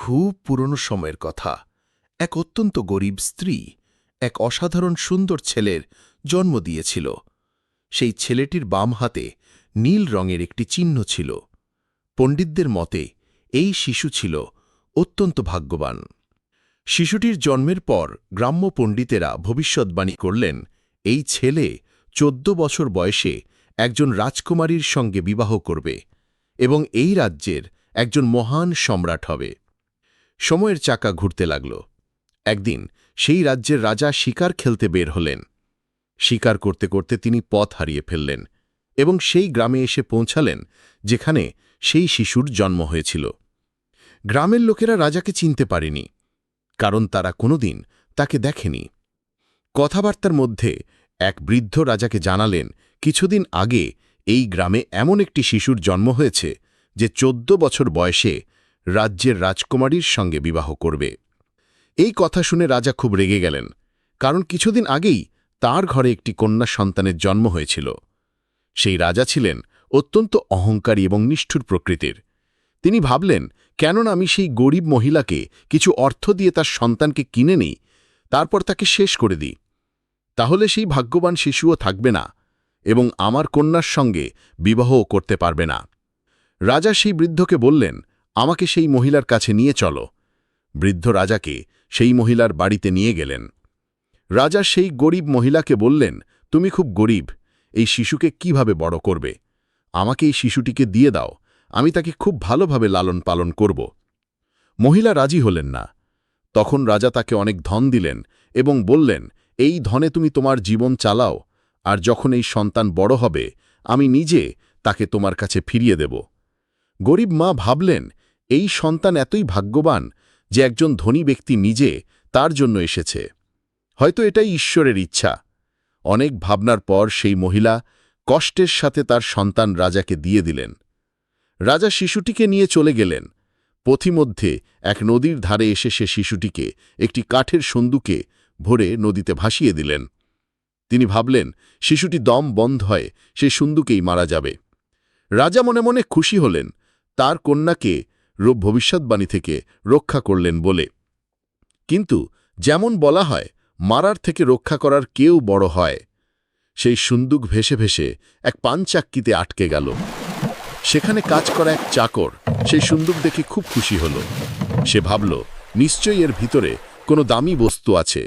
খুব পুরনো সময়ের কথা। এক অত্যন্ত গরিব স্ত্রী এক অসাধারণ সুন্দর ছেলের জন্ম দিয়েছিল। সেই ছেলেটির বাম হাতে নীল রঙের একটি চিহ্ন ছিল। পণ্ডিতদের মতে, এই শিশু ছিল অত্যন্ত ভাগ্যবান। শিশুটির জন্মের পর গ্রাম্য পণ্ডিতেরা ভবিষ্যৎবাণী করলেন, এই ছেলে চোদ্দ বছর বয়সে একজন রাজকুমারীর সঙ্গে বিবাহ করবে এবং এই রাজ্যের একজন মহান সম্রাট হবে। সময়ের চাকা ঘুরতে লাগল। একদিন সেই রাজ্যের রাজা শিকার খেলতে বের হলেন। শিকার করতে করতে তিনি পথ হারিয়ে ফেললেন এবং সেই গ্রামে এসে পৌঁছালেন যেখানে সেই শিশুর জন্ম হয়েছিল। গ্রামের লোকেরা রাজাকে চিনতে পারেনি, কারণ তারা কোনোদিন তাকে দেখেনি। কথাবার্তার মধ্যে এক বৃদ্ধ রাজাকে জানালেন, কিছুদিন আগে এই গ্রামে এমন একটি শিশুর জন্ম হয়েছে যে চোদ্দ বছর বয়সে রাজ্যের রাজকুমারীর সঙ্গে বিবাহ করবে। এই কথা শুনে রাজা খুব রেগে গেলেন, কারণ কিছুদিন আগেই তার ঘরে একটি কন্যা সন্তানের জন্ম হয়েছিল। সেই রাজা ছিলেন অত্যন্ত অহংকারী এবং নিষ্ঠুর প্রকৃতির। তিনি ভাবলেন, কেননা আমি সেই গরিব মহিলাকে কিছু অর্থ দিয়ে তার সন্তানকে কিনে নিই, তারপর তাকে শেষ করে দিই। তাহলে সেই ভাগ্যবান শিশুও থাকবে না এবং আমার কন্যার সঙ্গে বিবাহও করতে পারবে না। রাজা সেই বৃদ্ধকে বললেন আমাকে সেই মহিলার কাছে নিয়ে চলো। বৃদ্ধ রাজাকে সেই মহিলার বাড়িতে নিয়ে গেলেন। রাজা সেই গরিব মহিলাকে বললেন, তুমি খুব গরিব, এই শিশুকে কীভাবে বড় করবে? আমাকে এই শিশুটিকে দিয়ে দাও, আমি তাকে খুব ভালোভাবে লালন পালন করব। মহিলা রাজি হলেন না। তখন রাজা তাকে অনেক ধন দিলেন এবং বললেন, এই ধনে তুমি তোমার জীবন চালাও, আর যখন এই সন্তান বড় হবে, আমি নিজে তাকে তোমার কাছে ফিরিয়ে দেব। গরিব মা ভাবলেন এই সন্তান এতই ভাগ্যবান যে একজন ধনী ব্যক্তি নিজে তার জন্য এসেছে। হয়তো এটাই ঈশ্বরের ইচ্ছা। অনেক ভাবনার পর সেই মহিলা কষ্টের সাথে তার সন্তান রাজাকে দিয়ে দিলেন। রাজা শিশুটিকে নিয়ে চলে গেলেন। পথিমধ্যে এক নদীর ধারে এসে সে শিশুটিকে একটি কাঠের সন্দুকে ভরে নদীতে ভাসিয়ে দিলেন। তিনি ভাবলেন, শিশুটি দম বন্ধ হয়, সে সন্দুকেই মারা যাবে। রাজা মনে মনে খুশি হলেন। তার কন্যাকে ভবিষ্যৎবাণী থেকে রক্ষা করলেন বলে। কিন্তু যেমন বলা হয়, মারার থেকে রক্ষা করার কেউ বড় হয়। সেই সুন্দুক ভেসে ভেসে এক পানচাক্কিতে আটকে গেল। সেখানে কাজ করা এক চাকর সেই সুন্দুক দেখে খুব খুশি হল। সে ভাবল, নিশ্চয়ই এর ভিতরে কোনো দামি বস্তু আছে।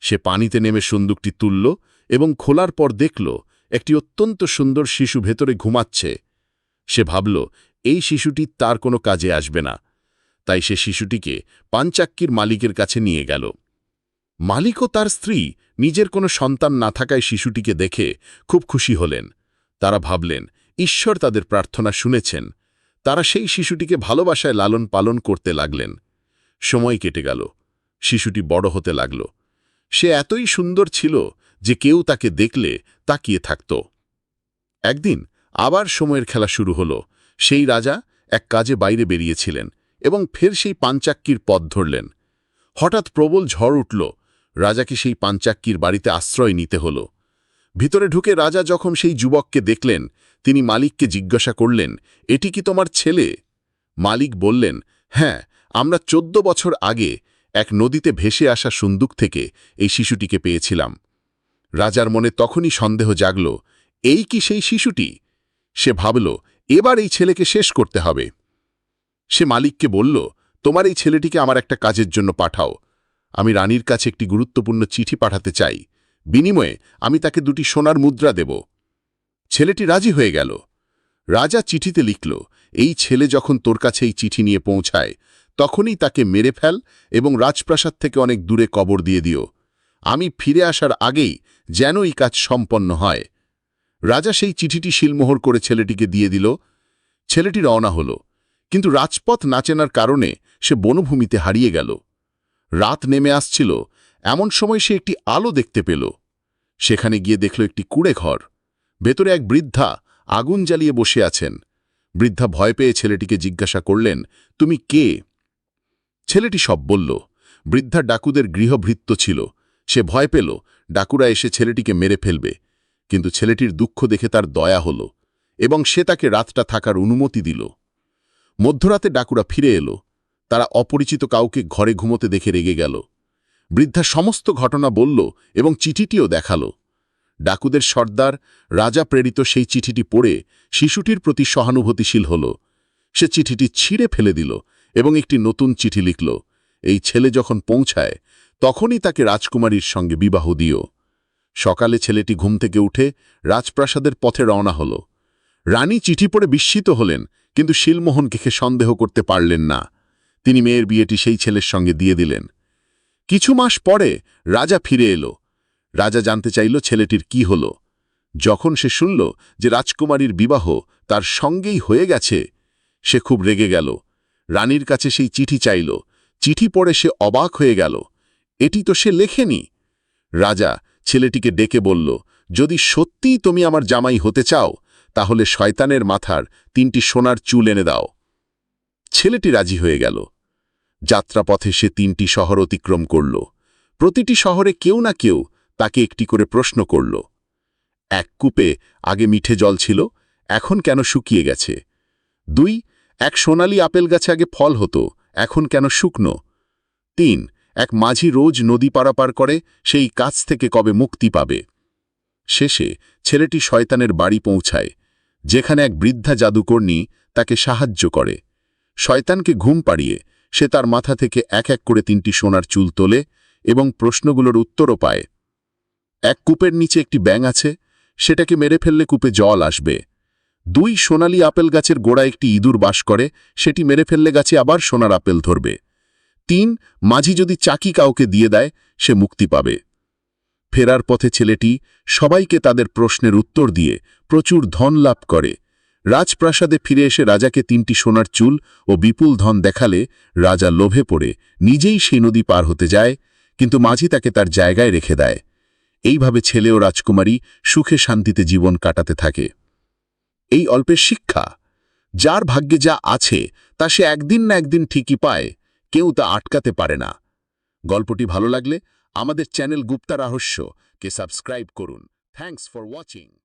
সে পানিতে নেমে সুন্দুকটি তুলল এবং খোলার পর দেখল, একটি অত্যন্ত সুন্দর শিশু ভেতরে ঘুমাচ্ছে। সে ভাবল এই শিশুটি তার কোনো কাজে আসবে না। তাই সে শিশুটিকে পাঞ্চাক্কির মালিকের কাছে নিয়ে গেল। মালিক ও তার স্ত্রী নিজের কোনো সন্তান না থাকায় শিশুটিকে দেখে খুব খুশি হলেন। তারা ভাবলেন, ঈশ্বর তাদের প্রার্থনা শুনেছেন। তারা সেই শিশুটিকে ভালোবাসায় লালন পালন করতে লাগলেন। সময় কেটে গেল। শিশুটি বড় হতে লাগল। সে এতই সুন্দর ছিল যে কেউ তাকে দেখলে তাকিয়ে থাকত। একদিন আবার সময়ের খেলা শুরু হল। সেই রাজা এক কাজে বাইরে বেরিয়েছিলেন এবং ফের সেই পাঞ্চাক্কির পথ ধরলেন। হঠাৎ প্রবল ঝড় উঠল, রাজাকে সেই পাঞ্চাক্কির বাড়িতে আশ্রয় নিতে হল। ভিতরে ঢুকে রাজা যখন সেই যুবককে দেখলেন, তিনি মালিককে জিজ্ঞাসা করলেন, এটি কি তোমার ছেলে? মালিক বললেন হ্যাঁ আমরা চোদ্দ বছর আগে এক নদীতে ভেসে আসা সুন্দুক থেকে এই শিশুটিকে পেয়েছিলাম। রাজার মনে তখনই সন্দেহ জাগল, এই কি সেই শিশুটি? সে ভাবল এবার এই ছেলেকে শেষ করতে হবে। সে মালিককে বলল, তোমার এই ছেলেটিকে আমার একটা কাজের জন্য পাঠাও। আমি রানীর কাছে একটি গুরুত্বপূর্ণ চিঠি পাঠাতে চাই। বিনিময়ে আমি তাকে দুটি সোনার মুদ্রা দেব। ছেলেটি রাজি হয়ে গেল। রাজা চিঠিতে লিখল, এই ছেলে যখন তোর কাছে এই চিঠি নিয়ে পৌঁছায়, তখনই তাকে মেরে ফেল এবং রাজপ্রাসাদ থেকে অনেক দূরে কবর দিয়ে দিও। আমি ফিরে আসার আগেই যেন এই কাজ সম্পন্ন হয়। রাজা সেই চিঠিটি শিলমোহর করে ছেলেটিকে দিয়ে দিল। ছেলেটি রওনা হল, কিন্তু রাজপথ না চেনার কারণে সে বনভূমিতে হারিয়ে গেল। রাত নেমে আসছিল, এমন সময় সে একটি আলো দেখতে পেল। সেখানে গিয়ে দেখল একটি কুড়ে ঘর। ভেতরে এক বৃদ্ধা আগুন জ্বালিয়ে বসে আছেন। বৃদ্ধা ভয় পেয়ে ছেলেটিকে জিজ্ঞাসা করলেন, তুমি কে? ছেলেটি সব বলল, বৃদ্ধা ডাকুদের গৃহভৃত্ত ছিল। সে ভয় পেল, ডাকুরা এসে ছেলেটিকে মেরে ফেলবে। কিন্তু ছেলেটির দুঃখ দেখে তার দয়া হল এবং সে তাকে রাতটা থাকার অনুমতি দিল। মধ্যরাতে ডাকুরা ফিরে এলো। তারা অপরিচিত কাউকে ঘরে ঘুমোতে দেখে রেগে গেল। বৃদ্ধা সমস্ত ঘটনা বলল এবং চিঠিটিও দেখাল। ডাকুদের সর্দার, রাজা প্রেরিত সেই চিঠিটি পড়ে শিশুটির প্রতি সহানুভূতিশীল হল। সে চিঠিটি ছিঁড়ে ফেলে দিল এবং একটি নতুন চিঠি লিখল। এই ছেলে যখন পৌঁছায়, তখনই তাকে রাজকুমারীর সঙ্গে বিবাহ দিও। সকালে ছেলেটি ঘুম থেকে উঠে রাজপ্রাসাদের পথে রওনা হল। রানী চিঠি পড়ে বিস্মিত হলেন, কিন্তু শিলমোহনকে সন্দেহ করতে পারলেন না। তিনি মেয়ের বিয়েটি সেই ছেলের সঙ্গে দিয়ে দিলেন। কিছু মাস পরে রাজা ফিরে এলো। রাজা জানতে চাইল ছেলেটির কি হল। যখন সে শুনল যে রাজকুমারীর বিবাহ তার সঙ্গেই হয়ে গেছে, সে খুব রেগে গেল। রানীর কাছে সেই চিঠি চাইল। চিঠি পড়ে সে অবাক হয়ে গেল। এটি তো সে লেখেনি। রাজা ছেলেটিকে ডেকে বলল, যদি সত্যিই তুমি আমার জামাই হতে চাও, তাহলে শয়তানের মাথার তিনটি সোনার চুল এনে দাও। ছেলেটি রাজি হয়ে গেল। যাত্রাপথে সে তিনটি শহর অতিক্রম করল। প্রতিটি শহরে কেউ না কেউ তাকে একটি করে প্রশ্ন করল। এক কূপে আগে মিঠে জল ছিল, এখন কেন শুকিয়ে গেছে? দুই, এক সোনালি আপেল গাছে আগে ফল হতো, এখন কেন শুকনো? তিন এক মাঝি রোজ নদী পারাপার করে, সেই কাছ থেকে কবে মুক্তি পাবে? শেষে ছেলেটি শয়তানের বাড়ি পৌঁছায়, যেখানে এক বৃদ্ধা জাদুকর্ণী তাকে সাহায্য করে। শয়তানকে ঘুম পাড়িয়ে সে তার মাথা থেকে এক এক করে তিনটি সোনার চুল তোলে এবং প্রশ্নগুলোর উত্তরও পায়। এক কূপের নিচে একটি ব্যাঙ আছে, সেটাকে মেরে ফেললে কূপে জল আসবে। দুই সোনালি আপেল গাছের গোড়া একটি ইঁদুর বাস করে, সেটি মেরে ফেললে গাছে আবার সোনার আপেল ধরবে। তিন, মাঝি যদি চাকি কাউকে দিয়ে দেয়, সে মুক্তি পাবে। ফেরার পথে ছেলেটি সবাইকে তাদের প্রশ্নের উত্তর দিয়ে প্রচুর ধন লাভ করে। রাজপ্রাসাদে ফিরে এসে রাজাকে তিনটি সোনার চুল ও বিপুল ধন দেখালে রাজা লোভে পড়ে, নিজেই সেই নদী পার হতে যায়, কিন্তু মাঝি তাকে তার জায়গায় রেখে দেয়। এইভাবে ছেলে ও রাজকুমারী সুখে শান্তিতে জীবন কাটাতে থাকে। এই অল্পের শিক্ষা, যার ভাগ্যে যা আছে, তা সে একদিন না একদিন ঠিকই পায়। কেউ তা আটকাতে পারে না। গল্পটি ভালো লাগলে আমাদের চ্যানেল গুপ্তা রহস্য কে সাবস্ক্রাইব করুন। Thanks for watching.